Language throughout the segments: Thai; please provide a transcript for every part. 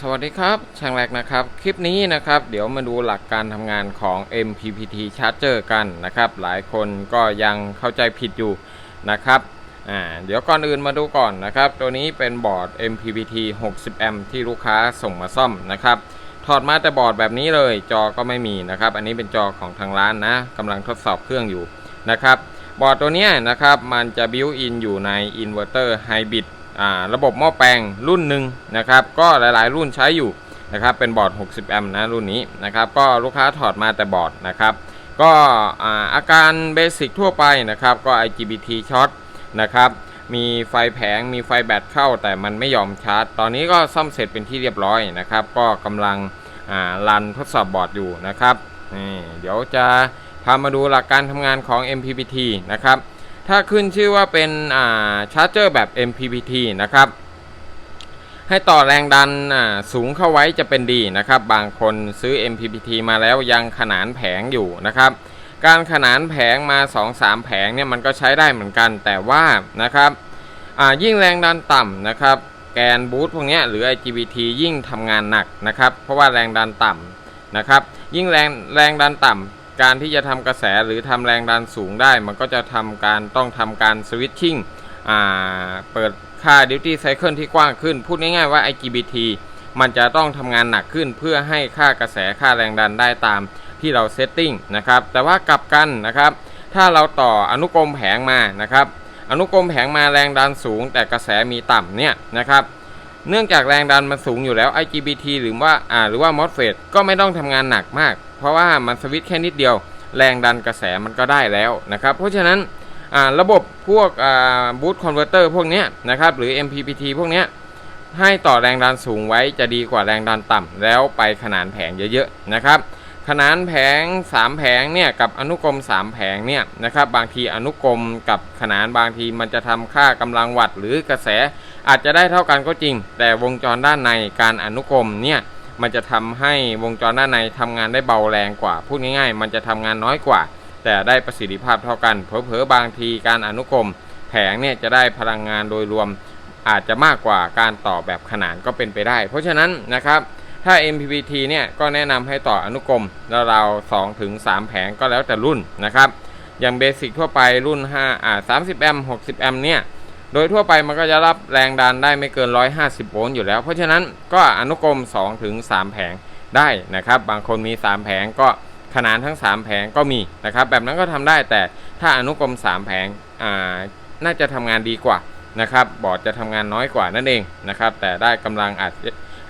สวัสดีครับช่างแรกนะครับ คลิปนี้นะครับ เดี๋ยวมาดูหลักการทำงานของ MPPT Charger กันนะครับ หลายคนก็ยังเข้าใจผิดอยู่นะครับอ่าเดี๋ยวก่อนอื่นมาดูก่อนนะครับ ตัวนี้เป็นบอร์ด MPPT 60 แอมที่ลูกค้าส่งมาซ่อมนะครับ ถอดมาแต่บอร์ดแบบนี้เลย จอก็ไม่มีนะครับ อันนี้เป็นจอของทางร้านนะกำลังทดสอบเครื่องอยู่นะครับ บอร์ดตัวนี้นะครับ มันจะบิวอินอยู่ในอินเวอร์เตอร์ไฮบริด ระบบหม้อแปลงรุ่นหนึ่งนะครับ ก็หลายๆ รุ่นใช้อยู่นะครับเป็นบอร์ด 60 แอมป์นะรุ่นนี้นะครับ ก็ลูกค้าถอดมาแต่บอร์ดนะครับ ก็อาอาการเบสิกทั่วไปนะครับ ก็ IGBT ช็อตนะครับ มีไฟแผงมีไฟแบตเข้าแต่มันไม่ยอมชาร์จ ตอนนี้ก็ซ่อมเสร็จเป็นที่เรียบร้อยนะครับ ก็กำลังรันทดสอบบอร์ดอยู่นะครับนี่เดี๋ยวจะพามาดูหลักการทำงานของ MPPT นะครับ ถ้าขึ้นชื่อว่าเป็นอ่าชาร์จเจอร์แบบ MPPT นะครับ ให้ต่อแรงดันอ่าสูงเข้าไว้จะเป็นดีนะครับ บางคนซื้อ MPPT มาแล้วยังขนานแผงอยู่นะครับ การขนานแผงมา 2-3 แผงเนี่ยมันก็ใช้ได้เหมือนกันแต่ว่านะครับยิ่งแรงดันต่ำนะครับ แกนบูทพวกนี้หรือ IGBT ยิ่งทำงานหนักนะครับ เพราะว่าแรงดันต่ำนะครับ ยิ่งแรงแรงดันต่ำ การที่จะทำกระแสหรือทำแรงดันสูงได้ มันก็จะทำการต้องทำการสวิตชิ่งเปิดค่า duty cycle ที่กว้างขึ้น พูดง่ายๆว่า IGBT มันจะต้องทำงานหนักขึ้นเพื่อให้ค่ากระแสค่าแรงดันได้ตามที่เราเซตติ้งนะครับ แต่ว่ากลับกันนะครับ ถ้าเราต่ออนุกรมแผงมานะครับ อนุกรมแผงมาแรงดันสูง แต่กระแสมีต่ำเนี่ยนะครับเนื่องจากแรงดันมันสูงอยู่แล้ว IGBT หรือว่าอ่าหรือว่า MOSFET ก็ไม่ต้องทำงานหนักมาก เพราะว่ามันสวิตช์แค่นิดเดียว แรงดันกระแสมันก็ได้แล้วนะครับ เพราะฉะนั้นระบบพวกบูตคอนเวอร์เตอร์พวกนี้นะครับหรือ MPPT พวกนี้ให้ต่อแรงดันสูงไว้จะดีกว่าแรงดันต่ำแล้วไปขนานแผงเยอะๆนะครับขนานแผง 3 แผงเนี่ยกับอนุกรม 3 แผงเนี่ยนะครับบางทีอนุกรมกับขนานบางทีมันจะทำค่ากำลังวัตต์หรือกระแสอาจจะได้เท่ากันก็จริง แต่วงจรด้านในการอนุกรมเนี่ย มันจะทำให้วงจรด้านในทำงานได้เบาแรงกว่า พูดง่ายๆ มันจะทำงานน้อยกว่า แต่ได้ประสิทธิภาพเท่ากัน เผลอๆ บางทีการอนุกรม แผงเนี่ยจะได้พลังงานโดยรวมอาจจะมากกว่าการต่อแบบขนานก็เป็นไปได้ เพราะฉะนั้นนะครับ ถ้า MPPT เนี่ยก็แนะนำให้ต่ออนุกรมแล้วเรา2ถึง3แผงก็แล้วแต่รุ่นนะครับ อย่างเบสิกทั่วไปรุ่น5อ่า30 แอมป์60 แอมป์เนี่ย โดยทั่วไปมันก็จะรับแรงดันได้ไม่เกิน 150 โวลต์อยู่แล้ว เพราะฉะนั้นก็อนุกรม 2 ถึง 3 แผงได้นะครับ บางคนมี 3 แผงก็ขนานทั้ง 3 แผงก็มีนะครับ แบบนั้นก็ทำได้แต่ถ้าอนุกรม 3 แผงอ่าน่าจะทำงานดีกว่านะครับ บอร์ดจะทำงานน้อยกว่านั่นเองนะครับ แต่ได้กำลังอาจ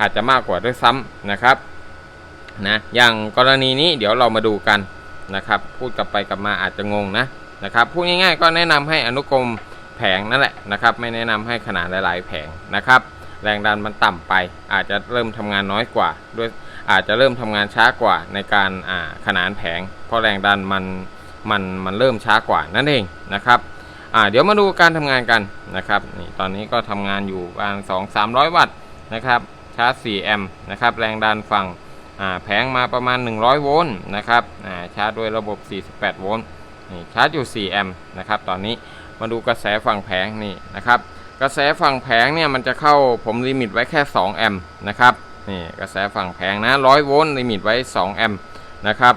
อาจจะมากกว่าด้วยซ้ำนะครับนะอย่างกรณีนี้เดี๋ยวเรามาดูกันนะครับ พูดกลับไปกลับมาอาจจะงงนะนะครับพูดง่ายๆก็แนะนำให้อนุกรม แผงนั่นแหละนะครับ ไม่แนะนำให้ขนาดหลาย ๆ แผงนะครับ แรงดันมันต่ำไป อาจจะเริ่มทำงานน้อยกว่า ด้วยอาจจะเริ่มทำงานช้ากว่าในการอ่าขนานแผง เพราะแรงดันมันมันมันเริ่มช้ากว่านั่นเองนะครับอ่าเดี๋ยวมาดูการทำงานกันนะครับนี่ตอนนี้ก็ทำงานอยู่ประมาณ2 300 วัตต์นะครับชาร์จ 4 แอมป์นะครับ แรงดันฝั่งอ่าแผงมาประมาณ 100 โวลต์นะครับอ่าชาร์จด้วยระบบ 48 โวลต์นี่ชาร์จอยู่ 4 แอมป์นะครับ ตอนนี้ มาดูกระแสฝั่งแผงนี่นะครับ กระแสฝั่งแผงเนี่ยมันจะเข้าผมลิมิตไว้แค่ 2 แอมป์นะครับนี่กระแสฝั่งแผงนะ100โวลต์ลิมิตไว้ 2 แอมป์นะครับ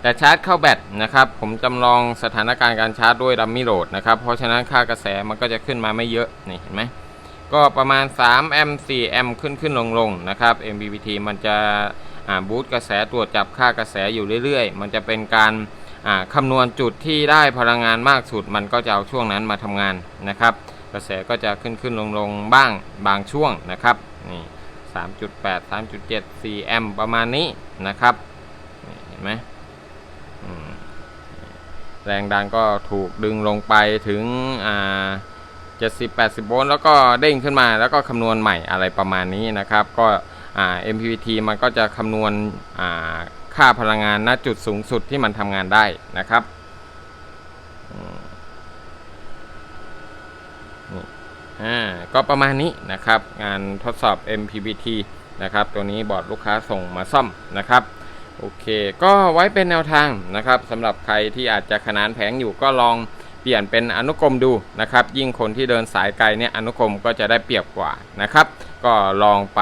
แต่ชาร์จเข้าแบตนะครับ ผมจำลองสถานการณ์การชาร์จด้วยดัมมี่โหลดนะครับ เพราะฉะนั้นค่ากระแสมันก็จะขึ้นมาไม่เยอะ นี่เห็นไหม ก็ประมาณ3แอมป์4แอมป์ขึ้นขึ้นลงลงนะครับ MPPT มันจะบูตกระแสตรวจจับค่ากระแสอยู่เรื่อย ๆ มันจะเป็นการ คำนวณจุดที่ได้พลังงานมากสุด มันก็จะเอาช่วงนั้นมาทำงานนะครับ กระแสก็จะขึ้นขึ้นลงลงบ้างบางช่วงนะครับนี่3.8 3.7 4แอมป์ประมาณนี้นะครับเห็นไหมแรงดันก็ถูกดึงลงไปถึงอ่า70 80 โวลต์แล้วก็เด้งขึ้นมาแล้วก็คำนวณใหม่อะไรประมาณนี้นะครับ ก็อ่า MPPT มันก็จะคำนวณอ่า ค่าพลังงานณจุดสูงสุดที่มันทำงานได้นะครับอ่าก็ประมาณนี้นะครับ งานทดสอบ MPPT นะครับ ตัวนี้บอร์ดลูกค้าส่งมาซ่อมนะครับ โอเค ก็ไว้เป็นแนวทางนะครับสำหรับใครที่อาจจะขนานแผงอยู่ก็ลองเปลี่ยนเป็นอนุกรมดูนะครับ ยิ่งคนที่เดินสายไกลเนี่ยอนุกรมก็จะได้เปรียบกว่านะครับ ก็ลองไป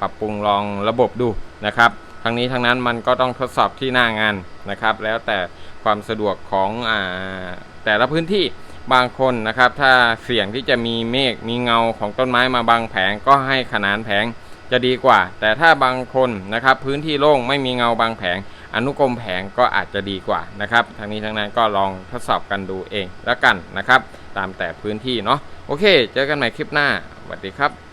ปรับปรุงลองระบบดูนะครับ ทั้งนี้ทั้งนั้นมันก็ต้องทดสอบที่หน้างานนะครับ แล้วแต่ความสะดวกของอ่าแต่ละพื้นที่บางคนนะครับ ถ้าเสี่ยงที่จะมีเมฆมีเงาของต้นไม้มาบังแผงก็ให้ขนานแผงจะดีกว่า แต่ถ้าบางคนนะครับ พื้นที่โล่งไม่มีเงาบางแผง อนุกรมแผงก็อาจจะดีกว่านะครับทั้งนี้ทั้งนั้นก็ลองทดสอบกันดูเองแล้วกันนะครับ ตามแต่พื้นที่เนาะโอเค เจอกันใหม่คลิปหน้าสวัสดีครับ